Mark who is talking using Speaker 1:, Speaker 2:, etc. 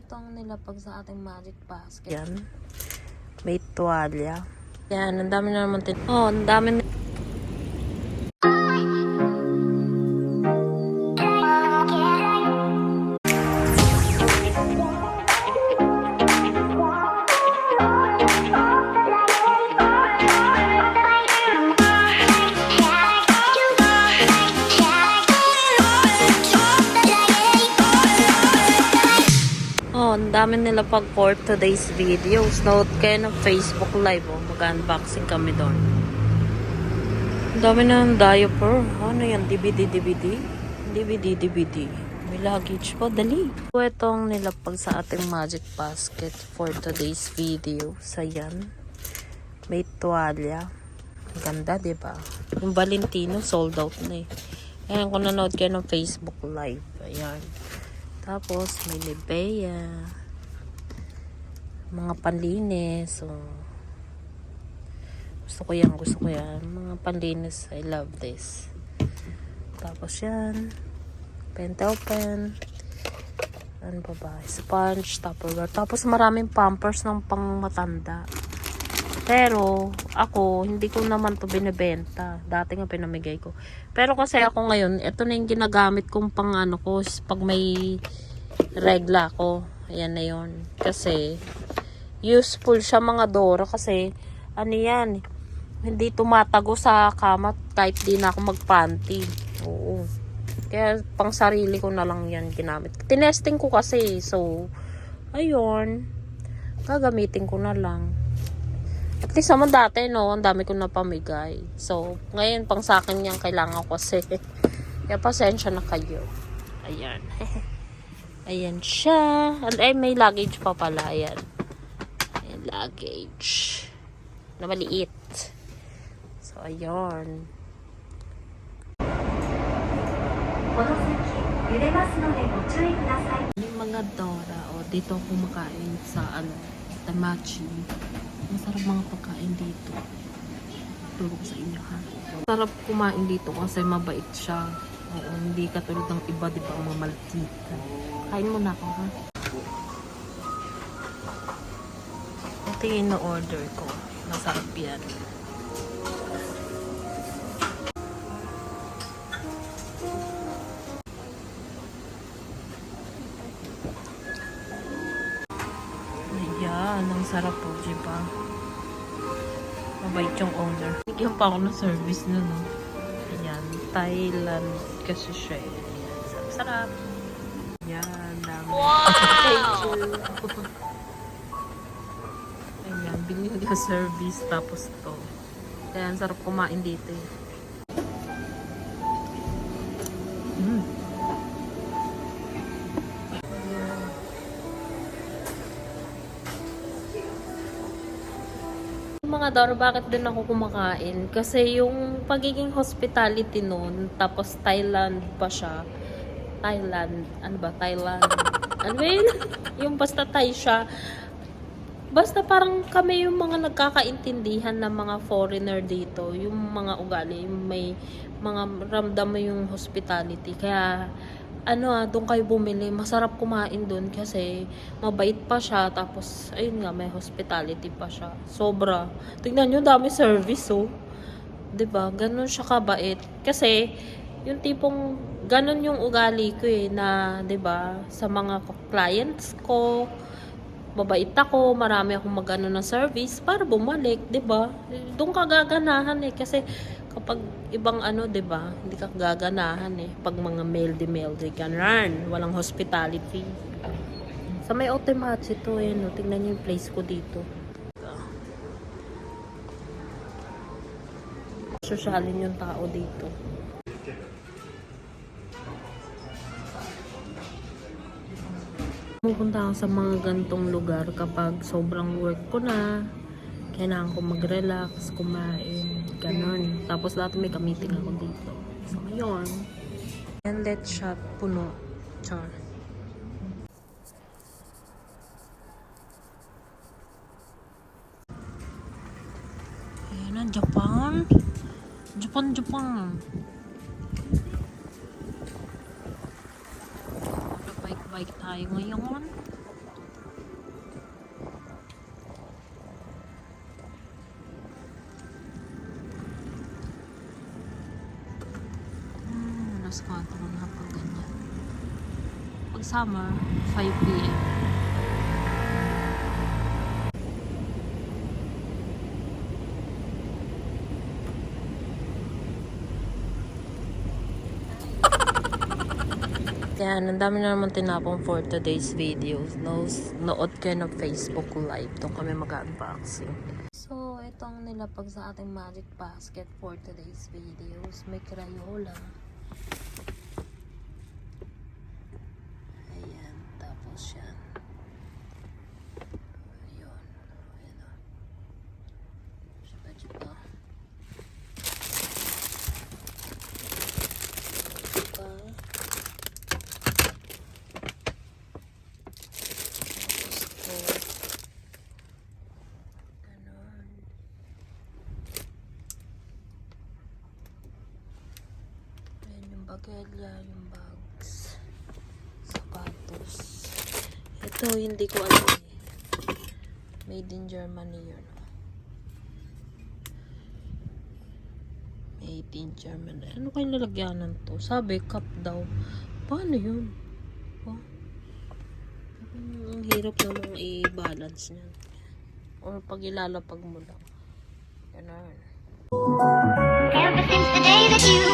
Speaker 1: itong nilapag sa ating magic basket.
Speaker 2: Yan. May tuwalya. Yan, ang dami na naman tin... Oh, ang dami na... dami nila pag for today's videos. Note kayo ng Facebook Live. Oh. Mag-unboxing kami doon. Ang dami na ng diaper. Ano yan? DVD, DVD? DVD, DVD. May luggage pa. Dali. So, itong nilapag sa ating magic basket for today's video. Sa yan. May tuwalya. Ang ganda, ba? Yung Valentino, sold out na eh. Ayan, kung nanood kayo ng Facebook Live. Ayan. Tapos, may Nivea. Mga panlinis. So, gusto ko yan, gusto ko yan. Mga panlinis, I love this. Tapos yan. Pentel pen. Ano pa ba? Sponge, tupperware. Tapos maraming pampers ng pang matanda. Pero, ako, hindi ko naman to binibenta. Dati nga pinamigay ko. Pero kasi ako ngayon, ito na yung ginagamit kong pang ano ko, pag may regla ko. Ayan na yun. Kasi, useful siya mga Dora kasi, ano yan, hindi tumatago sa kama kahit di na ako magpanty. Oo. Kaya, pang sarili ko na lang yan ginamit. Tinesting ko kasi, so, ayun, gagamitin ko na lang. At least naman dati, no, ang dami ko napamigay. So, ngayon, pang sa akin yan, kailangan ko kasi. Kaya pasensya na kayo. Ayan. Ayan siya. Ay, may luggage pa pala. Ayan. Luggage. Na maliit. So, ayun. Yung mga Dora, o dito ako kumakain sa ano, Tamachi. Masarap mga pagkain dito. Turo sa inyo ha. Sarap kumain dito kasi mabait siya. Oo, hindi katulad ng iba, di ba, mga maltita. Kain mo na ako ha. Ito yung na-order ko. Masarap yan. Ayan, ang sarap po, di ba? Mabait yung owner. Bigyan pa ako ng service na, no? Ayan, Thailand kasi siya eh. Sarap, sarap. Ayan, dami. Wow! Thank you. Binigyan yung service tapos to. Kaya ang sarap kumain dito eh. Mm. Mga Dor, bakit din ako kumakain? Kasi yung pagiging hospitality noon, tapos Thailand pa siya. Thailand, ano ba? Thailand. ano ba yun? yung basta Thai siya. Basta parang kami yung mga nagkakaintindihan ng mga foreigner dito. Yung mga ugali, yung may mga ramdam mo yung hospitality. Kaya, ano ah, doon kayo bumili. Masarap kumain doon kasi mabait pa siya. Tapos, ayun nga, may hospitality pa siya. Sobra. Tignan nyo, dami service oh. ba Ganon siya kabait. Kasi, yung tipong, ganon yung ugali ko eh, na, 'di ba sa mga clients ko, mabait ako, marami akong magano ng service para bumalik, 'di ba? Doon ka gaganahan eh kasi kapag ibang ano, 'di ba? Hindi ka gaganahan eh pag mga mail de mail de ganun, walang hospitality. Sa may automatic to eh, no? tingnan niyo yung place ko dito. Sosyalin yung tao dito. Pupunta ako sa mga gantong lugar kapag sobrang work ko na. Kailangan ko mag-relax, kumain, ganon. Tapos lahat may kamiting ako dito. So, ayun. And let shot puno. Char. Ayan na, Japan. Japan, Japan. Nagbabike tayo ngayon. Hmm, alas 4 na pag ganyan.
Speaker 3: Pag summer, 5 p.m. Yan, ang dami na naman tinapong for today's videos. No, nood kayo ng Facebook Live. Doon kami mag-unboxing.
Speaker 2: So, itong nilapag sa ating magic basket for today's videos. May Crayola. Ayan, tapos yan. Ayun. Ayan o. Chupa-chupa. Chupa. Tapos ito. Ganon. Ayan yung bags, sapatos. Ito, hindi ko alam eh. Made in Germany yun. Made in Germany. Ano kayong lalagyanan to? Sabi, cup daw. Paano yun? Oh. Ang hirap namang i-balance niyan. Or pag ilalapag mo lang. Ganun.
Speaker 4: Ever since the day that you